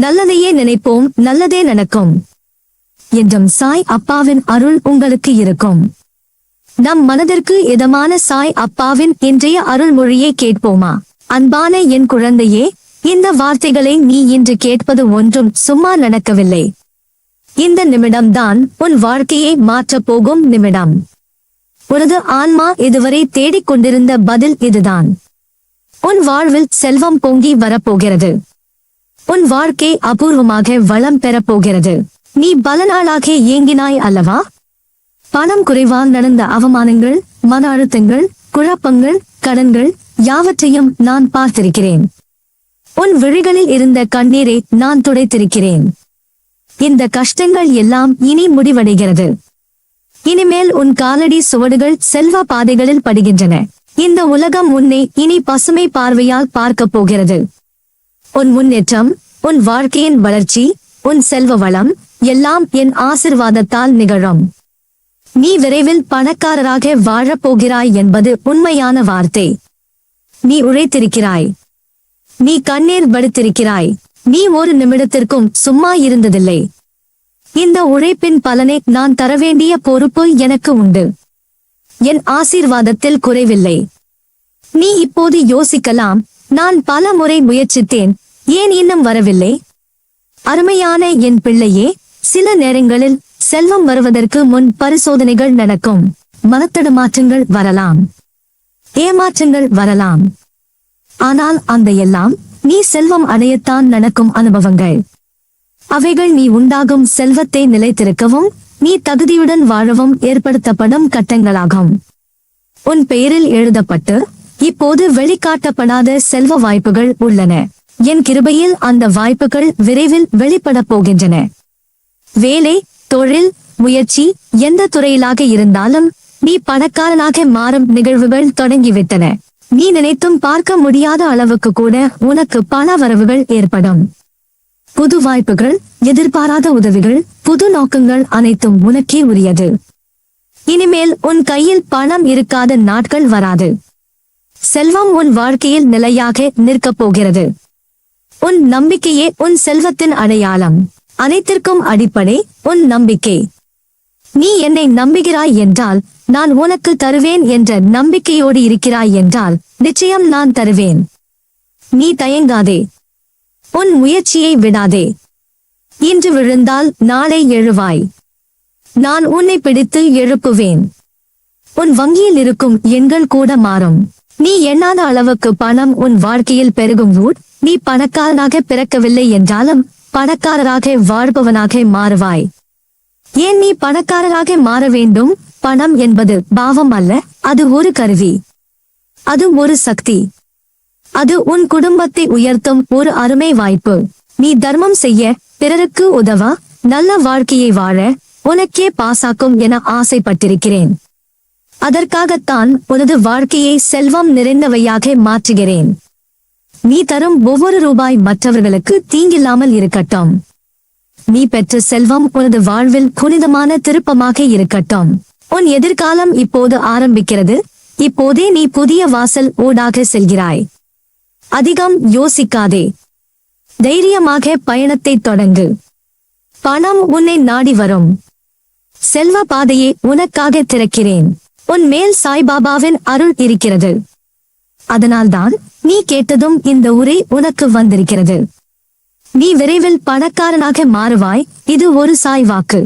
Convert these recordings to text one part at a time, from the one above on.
நல்லதையே நினைப்போம் நல்லதே நடக்கும். என்றும் சாய் அப்பாவின் அருள் உங்களுக்கு இருக்கும். நம் மனதிற்கு இதமான சாய் அப்பாவின் இன்றைய அருள்மொழியை கேட்போமா? அன்பான என் குழந்தையே இந்த வார்த்தைகளை நீ இன்று கேட்பது ஒன்றும் சும்மா நடக்கவில்லை. இந்த நிமிடம்தான் உன் வாழ்க்கையை மாற்றப் போகும் நிமிடம். உனது ஆன்மா இதுவரை தேடிக் கொண்டிருந்த பதில் இதுதான். உன் வாழ்வில் செல்வம் பொங்கி வரப்போகிறது. உன் வாழ்க்கை அபூர்வமாக வளம் பெறப் போகிறது. நீ பல நாளாக ஏங்கினாய் அல்லவா? பணம் குறைவால் நடந்த அவமானங்கள் மன அழுத்தங்கள் குழப்பங்கள் கடன்கள் யாவற்றையும் நான் பார்த்திருக்கிறேன். உன் விழிகளில் இருந்த கண்ணீரை நான் துடைத்திருக்கிறேன். இந்த கஷ்டங்கள் எல்லாம் இனி முடிவடைகிறது. இனிமேல் உன் காலடி சுவடுகள் செல்வ பாதைகளில் படுகின்றன. இந்த உலகம் உன்னை இனி பசுமை பார்வையால் பார்க்கப் போகிறது. உன் முன்னேற்றம் உன் வாழ்க்கையின் வளர்ச்சி உன் செல்வ வளம் எல்லாம் என் ஆசிர்வாதத்தால் நிகழும். நீ விரைவில் பணக்காரராக வாழப்போகிறாய் என்பது உண்மையான வார்த்தை. நீ உழைத்திருக்கிறாய். நீ கண்ணீர் வடித்திருக்கிறாய். நீ ஒரு நிமிடத்திற்கும் சும்மா இருந்ததில்லை. இந்த உழைப்பின் பலனை நான் தர வேண்டிய பொறுப்பு எனக்கு உண்டு. என் ஆசீர்வாதத்தில் குறைவில்லை. நீ இப்போது யோசிக்கலாம் நான் பல முறை முயற்சித்தேன். ஏன் இன்னும் வரவில்லை? அருமையான என் பிள்ளையே சில நேரங்களில் செல்வம் வருவதற்கு முன் பரிசோதனைகள் நடக்கும். மனத்தடுமாற்றங்கள் வரலாம். ஏமாற்றங்கள் வரலாம். ஆனால் அந்த எல்லாம் நீ செல்வம் அடையத்தான் நடக்கும் அனுபவங்கள். அவைகள் நீ உண்டாகும் செல்வத்தை நிலைத்திருக்கவும் நீ தகுதியுடன் வாழவும் ஏற்படுத்தப்படும் கட்டங்களாகும். உன் பெயரில் எழுதப்பட்டு இப்போது வெளிக்காட்டப்படாத செல்வ வாய்ப்புகள் உள்ளன. என் கிருபையில் அந்த வாய்ப்புகள் விரைவில் வெளிப்படப் போகின்றன. வேலை தொழில் முயற்சி எந்த துறையிலாக இருந்தாலும் நீ பணக்காரனாக மாறும் நிகழ்வுகள் தொடங்கிவிட்டன. நீ நினைத்தும் பார்க்க முடியாத அளவுக்கு கூட உனக்கு பண வரவுகள் ஏற்படும். புது வாய்ப்புகள் எதிர்பாராத உதவிகள் புது நோக்கங்கள் அனைத்தும் உனக்கே உரியது. இனிமேல் உன் கையில் பணம் இருக்காத நாட்கள் வராது. செல்வம் உன் வாழ்க்கையில் நிலையாக நிற்கப் போகிறது. உன் நம்பிக்கையே உன் செல்வத்தின் அடையாளம். அனைத்திற்கும் அடிப்படை உன் நம்பிக்கை. நீ என்னை நம்புகிறாய் என்றால் நான் உனக்கு தருவேன் என்ற நம்பிக்கையோடு இருக்கிறாய் என்றால் நிச்சயம் நான் தருவேன். நீ தயங்காதே. உன் முயற்சியை விடாதே. இன்று விழுந்தால் நாளை எழுவாய். நான் உன்னை பிடித்து எழுப்புவேன். உன் வங்கியில் இருக்கும் எண்கள் கூட மாறும். நீ எண்ணாத அளவுக்கு பணம் உன் வாழ்க்கையில் பெருகும் ஊர். நீ பணக்காரனாக பிறக்கவில்லை என்றாலும் பணக்காரராக வாழ்பவனாக மாறுவாய். ஏன் நீ பணக்காரராக மாற வேண்டும்? பணம் என்பது பாவம் அல்ல அது ஒரு கருவி. அது ஒரு சக்தி. அது உன் குடும்பத்தை உயர்த்தும் ஒரு அருமை வாய்ப்பு. நீ தர்மம் செய்ய பிறருக்கு உதவ நல்ல வாழ்க்கையை வாழ உனக்கே பாசாக்கும் என ஆசைப்பட்டிருக்கிறேன். அதற்காகத்தான் உனது வாழ்க்கையை செல்வம் நிறைந்தவையாக மாற்றுகிறேன். நீ தரும் ஒவ்வொரு ரூபாய் மற்றவர்களுக்கு தீங்கில்லாமல் இருக்கட்டும். நீ பெற்ற செல்வம் உனது வாழ்வில் புனிதமான திருப்பமாக இருக்கட்டும். உன் எதிர்காலம் இப்போது ஆரம்பிக்கிறது. இப்போதே நீ புதிய வாசல் ஊடாக செல்கிறாய். அதிகம் யோசிக்காதே. தைரியமாக பயணத்தை தொடங்கு. பணம் உன்னை நாடி வரும். செல்வ பாதையை உனக்காக திறக்கிறேன். உன் மேல் சாய்பாபாவின் அருள் இருக்கிறது. அதனால்தான் நீ கேட்டதும் இந்த உரை உனக்கு வந்திருக்கிறது. நீ விரைவில் பணக்காரனாக மாறுவாய் இது ஒரு சாய் வாக்கு.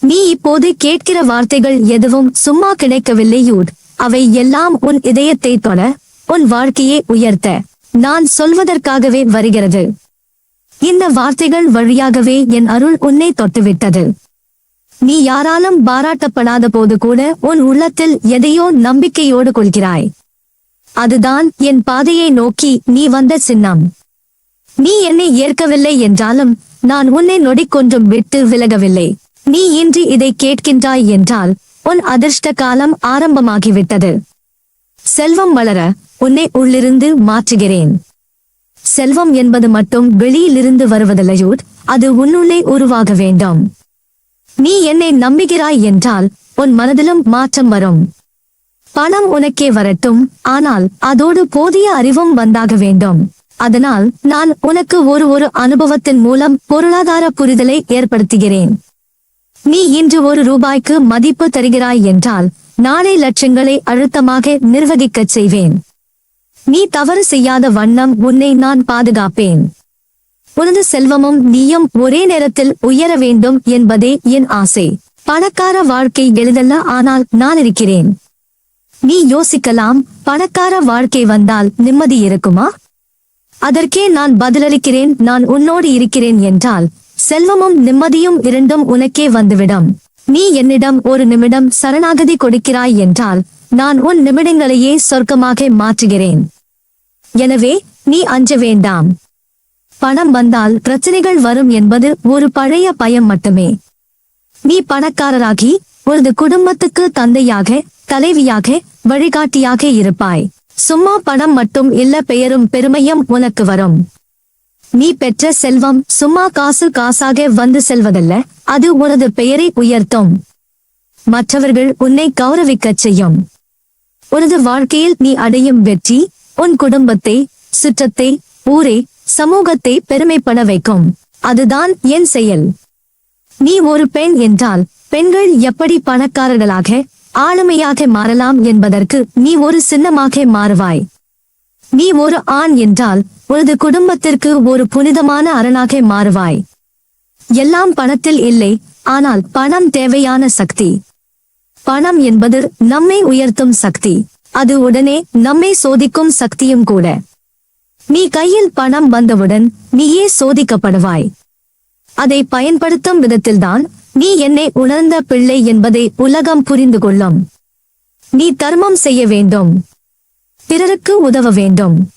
நீ இப்போது கேட்கிற வார்த்தைகள் எதுவும் சும்மா கிடைக்கவில்லை யூட் அவை எல்லாம் உன் இதயத்தை தொட உன் வாழ்க்கையை உயர்த்த. நான் சொல்வதற்காகவே வருகிறது. இந்த வார்த்தைகள் வழியாகவே என் அருள் உன்னை தொட்டுவிட்டது. நீ யாராலும் பாராட்டப்படாத போது கூட உன் உள்ளத்தில் எதையோ நம்பிக்கையோடு கொள்கிறாய். அதுதான் என் பாதையை நோக்கி நீ வந்த சின்னம். நீ என்னை ஏற்கவில்லை என்றாலும் நான் உன்னை நொடிக்கொன்றும் விட்டு விலகவில்லை. நீ இன்று இதை கேட்கின்றாய் என்றால் உன் அதிர்ஷ்ட காலம் ஆரம்பமாகிவிட்டது. செல்வம் வளர உன்னை உள்ளிருந்து மாற்றுகிறேன். செல்வம் என்பது மட்டும் வெளியிலிருந்து வருவதில்லையோ அது உன்னுள்ளே உருவாக வேண்டும். நீ என்னை நம்புகிறாய் என்றால் உன் மனதிலும் மாற்றம் வரும். பணம் உனக்கே வரட்டும். ஆனால் அதோடு போதிய அறிவும் வந்தாக வேண்டும். அதனால் நான் உனக்கு ஒரு ஒரு அனுபவத்தின் மூலம் பொருளாதார புரிதலை ஏற்படுத்துகிறேன். நீ இன்று ஒரு ரூபாய்க்கு மதிப்பு தருகிறாய் என்றால் நாளை லட்சங்களை அழுத்தமாக நிர்வகிக்கச் செய்வேன். நீ தவறு செய்யாத வண்ணம் உன்னை நான் பாதுகாப்பேன். உனது செல்வமும் நீயும் ஒரே நேரத்தில் உயர வேண்டும் என்பதே என் ஆசை. பணக்கார வாழ்க்கை எளிதல்ல ஆனால் நான் இருக்கிறேன். நீ யோசிக்கலாம் பணக்கார வாழ்க்கை வந்தால் நிம்மதி இருக்குமா? அதற்கே நான் பதிலளிக்கிறேன் நான் உன்னோடு இருக்கிறேன் என்றால் செல்வமும் நிம்மதியும் இரண்டும் உனக்கே வந்துவிடும். நீ என்னிடம் ஒரு நிமிடம் சரணாகதி கொடுக்கிறாய் என்றால் நான் உன் நிமிடங்களையே சொர்க்கமாக மாற்றுகிறேன். எனவே நீ அஞ்ச வேண்டாம். பணம் வந்தால் பிரச்சனைகள் வரும் என்பது ஒரு பழைய பயம் மட்டுமே. நீ பணக்காரராகி உனது குடும்பத்துக்கு தந்தையாக தலைவியாக வழிகாட்டியாக இருப்பாய். சும்மா பணம் மட்டும் இல்ல பெயரும் பெருமையும் உனக்கு வரும். நீ பெற்ற செல்வம் சும்மா காசு காசாக வந்து செல்வதல்ல அது உனது பெயரை உயர்த்தும். மற்றவர்கள் உன்னை கௌரவிக்கச் செய்யும். உனது வாழ்க்கையில் நீ அடையும் வெற்றி உன் குடும்பத்தை சுற்றத்தை ஊரை சமூகத்தை பெருமைப்பட வைக்கும். அதுதான் என் செயல். நீ ஒரு பெண் என்றால் பெண்கள் எப்படி பணக்காரர்களாக ஆளுமையாக மாறலாம் என்பதற்கு நீ ஒரு சின்னமாக மாறுவாய். நீ ஒரு ஆண் என்றால் உனது குடும்பத்திற்கு ஒரு புனிதமான அரணாக மாறுவாய். எல்லாம் பணத்தில் இல்லை ஆனால் பணம் தேவையான சக்தி. பணம் என்பது நம்மை உயர்த்தும் சக்தி. அது உடனே நம்மை சோதிக்கும் சக்தியும் கூட. நீ கையில் பணம் வந்தவுடன் நீயே சோதிக்கப்படுவாய். அதை பயன்படுத்தும் விதத்தில்தான் நீ என்னை உணர்ந்த பிள்ளை என்பதை உலகம் புரிந்து கொள்ளும். நீ தர்மம் செய்ய வேண்டும். பிறருக்கு உதவ வேண்டும்.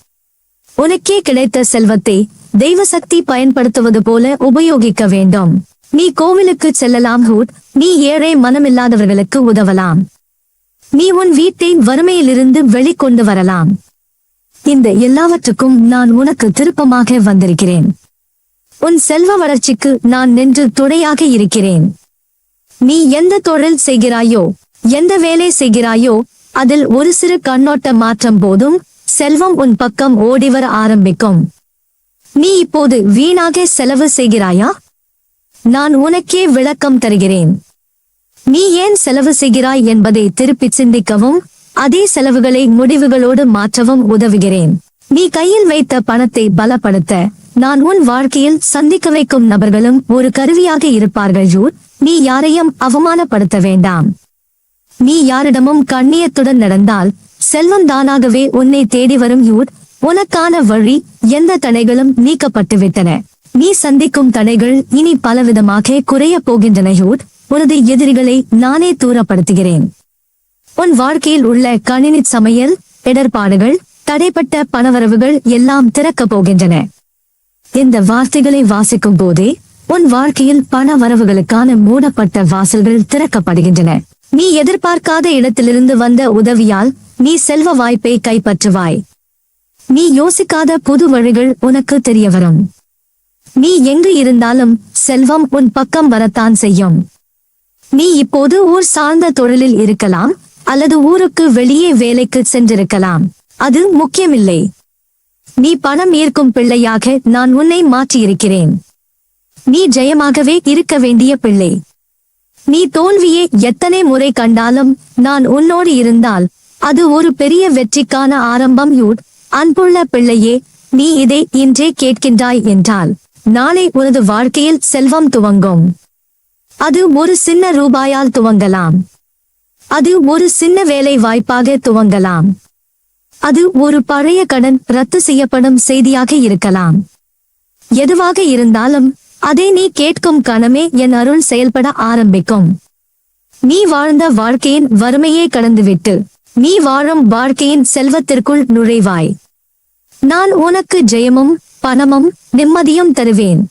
உனக்கே கிடைத்த செல்வத்தை தெய்வ சக்தி பயன்படுத்துவது போல உபயோகிக்க வேண்டும். நீ கோவிலுக்கு செல்லலாம் ஹூட் நீ ஏழை மனமில்லாதவர்களுக்கு உதவலாம். நீ உன் வீட்டை வறுமையிலிருந்து வெளிக்கொண்டு வரலாம். இந்த எல்லாவற்றுக்கும் நான் உனக்கு திருப்பமாக வந்திருக்கிறேன். உன் செல்வ வளர்ச்சிக்கு நான் நின்று துணையாக இருக்கிறேன். நீ எந்த தொழில் செய்கிறாயோ எந்த வேலை செய்கிறாயோ அதில் ஒரு சிறு கண்ணோட்ட மாற்றம் போதும் செல்வம் உன் பக்கம் ஓடிவர ஆரம்பிக்கும். நீ இப்போது வீணாக செலவு செய்கிறாயா? நான் உனக்கே விளக்கம் தருகிறேன். நீ ஏன் செலவு செய்கிறாய் என்பதை திருப்பி சிந்திக்கவும் அதே செலவுகளை முடிவுகளோடு மாற்றவும் உதவுகிறேன். நீ கையில் வைத்த பணத்தை பலப்படுத்த நான் உன் வாழ்க்கையில் சந்திக்க வைக்கும் நபர்களும் ஒரு கருவியாக இருப்பார்கள் ஜூட் நீ யாரையும் அவமானப்படுத்த வேண்டாம். நீ யாரிடமும் கண்ணியத்துடன் நடந்தால் செல்வம் தானாகவே உன்னை தேடி வரும் யூட் உனக்கான வழி எந்த தடைகளும் நீக்கப்பட்டுவிட்டன. நீ சந்திக்கும் தடைகள் இனி பலவிதமாக குறையப் போகின்றன யூட் உனது எதிரிகளை நானே தூரப்படுத்துகிறேன். உன் வாழ்க்கையில் உள்ள கணினி சமையல் இடர்பாடுகள் தடைப்பட்ட பணவரவுகள் எல்லாம் திறக்கப் போகின்றன. இந்த வார்த்தைகளை வாசிக்கும் போதே உன் வாழ்க்கையில் பண வரவுகளுக்கான மூடப்பட்ட வாசல்கள் திறக்கப்படுகின்றன. நீ எதிர்பார்க்காத இடத்திலிருந்து வந்த உதவியால் நீ செல்வ வாய்ப்பை கைப்பற்றுவாய். நீ யோசிக்காத புது வழிகள் உனக்கு தெரிய வரும். நீ எங்கு இருந்தாலும் செல்வம் உன் பக்கம் வரத்தான் செய்யும். நீ இப்போது ஊர் சார்ந்த தொழிலில் இருக்கலாம் அல்லது ஊருக்கு வெளியே வேலைக்கு சென்றிருக்கலாம். அது முக்கியமில்லை. நீ பணம் ஈர்க்கும் பிள்ளையாக நான் உன்னை மாற்றியிருக்கிறேன். நீ ஜெயமாகவே இருக்க வேண்டிய பிள்ளை. நீ தோல்வியை எத்தனை முறை கண்டாலும் நான் உன்னோடு இருந்தால் அது ஒரு பெரிய வெற்றிக்கான ஆரம்பம் யூட். அன்புள்ள பிள்ளையே நீ இதை இன்றே கேட்கின்றாய் என்றால் நாளை உனது வாழ்க்கையில் செல்வம் துவங்கும். அது ஒரு சின்ன ரூபாயால் துவங்கலாம். அது ஒரு சின்ன வேலை வாய்ப்பாக துவங்கலாம். அது ஒரு பழைய கடன் ரத்து செய்யப்படும் செய்தியாக இருக்கலாம். எதுவாக இருந்தாலும் அதை நீ கேட்கும் கணமே என் அருள் செயல்பட ஆரம்பிக்கும். நீ வாழ்ந்த வாழ்க்கையின் வறுமையை கடந்துவிட்டு நீ வாழும் வாழ்க்கையின் செல்வத்திற்குள் நுழைவாய். நான் உனக்கு ஜெயமும் பணமும் நிம்மதியும் தருவேன்.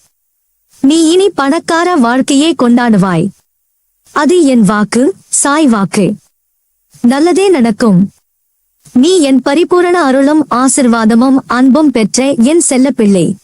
நீ இனி பணக்கார வாழ்க்கையே கொண்டாடுவாய். அது என் வாக்கு சாய் வாக்கு. நல்லதே நடக்கும். நீ என் பரிபூரண அருளும் ஆசிர்வாதமும் அன்பும் பெற்ற என் செல்ல பிள்ளை